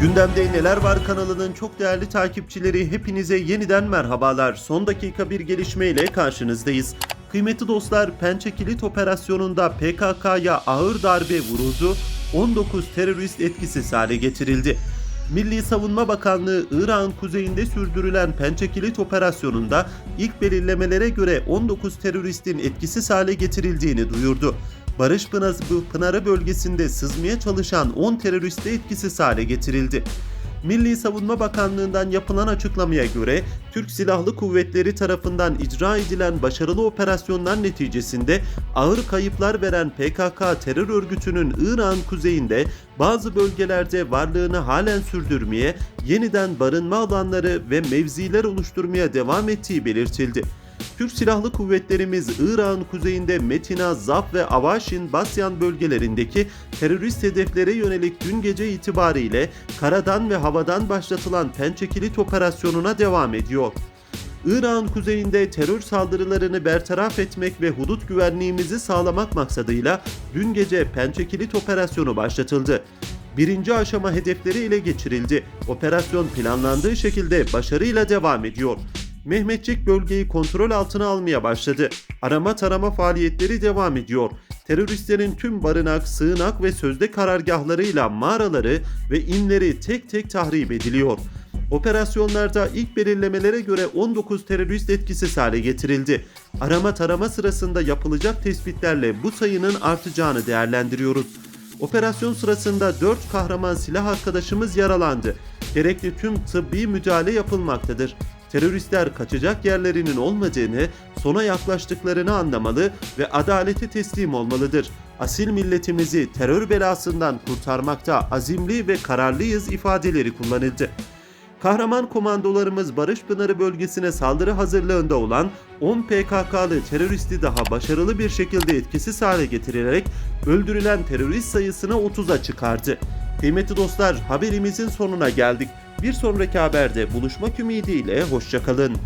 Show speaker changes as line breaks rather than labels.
Gündemde Neler Var kanalının çok değerli takipçileri hepinize yeniden merhabalar. Son dakika bir gelişmeyle karşınızdayız. Kıymetli dostlar Pençe Kilit operasyonunda PKK'ya ağır darbe vuruldu. 19 terörist etkisiz hale getirildi. Milli Savunma Bakanlığı İran kuzeyinde sürdürülen Pençe Kilit operasyonunda ilk belirlemelere göre 19 teröristin etkisiz hale getirildiğini duyurdu. Barış Pınarı, bölgesinde sızmaya çalışan 10 terörist de etkisiz hale getirildi. Milli Savunma Bakanlığı'ndan yapılan açıklamaya göre Türk Silahlı Kuvvetleri tarafından icra edilen başarılı operasyonlar neticesinde ağır kayıplar veren PKK terör örgütünün İran kuzeyinde bazı bölgelerde varlığını halen sürdürmeye, yeniden barınma alanları ve mevziler oluşturmaya devam ettiği belirtildi. Türk Silahlı Kuvvetlerimiz İran kuzeyinde Metina, Zap ve Avaşin, Basyan bölgelerindeki terörist hedeflere yönelik dün gece itibariyle karadan ve havadan başlatılan Pençekilit operasyonuna devam ediyor. İran kuzeyinde terör saldırılarını bertaraf etmek ve hudut güvenliğimizi sağlamak maksadıyla dün gece Pençekilit operasyonu başlatıldı. Birinci aşama hedefleri ele geçirildi. Operasyon planlandığı şekilde başarıyla devam ediyor. Mehmetçik bölgeyi kontrol altına almaya başladı. Arama tarama faaliyetleri devam ediyor. Teröristlerin tüm barınak, sığınak ve sözde karargahlarıyla mağaraları ve inleri tek tek tahrip ediliyor. Operasyonlarda ilk belirlemelere göre 19 terörist etkisiz hale getirildi. Arama tarama sırasında yapılacak tespitlerle bu sayının artacağını değerlendiriyoruz. Operasyon sırasında 4 kahraman silah arkadaşımız yaralandı. Gerekli tüm tıbbi müdahale yapılmaktadır. Teröristler kaçacak yerlerinin olmadığını, sona yaklaştıklarını anlamalı ve adalete teslim olmalıdır. Asil milletimizi terör belasından kurtarmakta azimli ve kararlıyız ifadeleri kullanıldı. Kahraman komandolarımız Barış Pınarı bölgesine saldırı hazırlığında olan 10 PKK'lı teröristi daha başarılı bir şekilde etkisiz hale getirilerek öldürülen terörist sayısını 30'a çıkardı. Kıymetli dostlar haberimizin sonuna geldik. Bir sonraki haberde buluşmak ümidiyle hoşçakalın.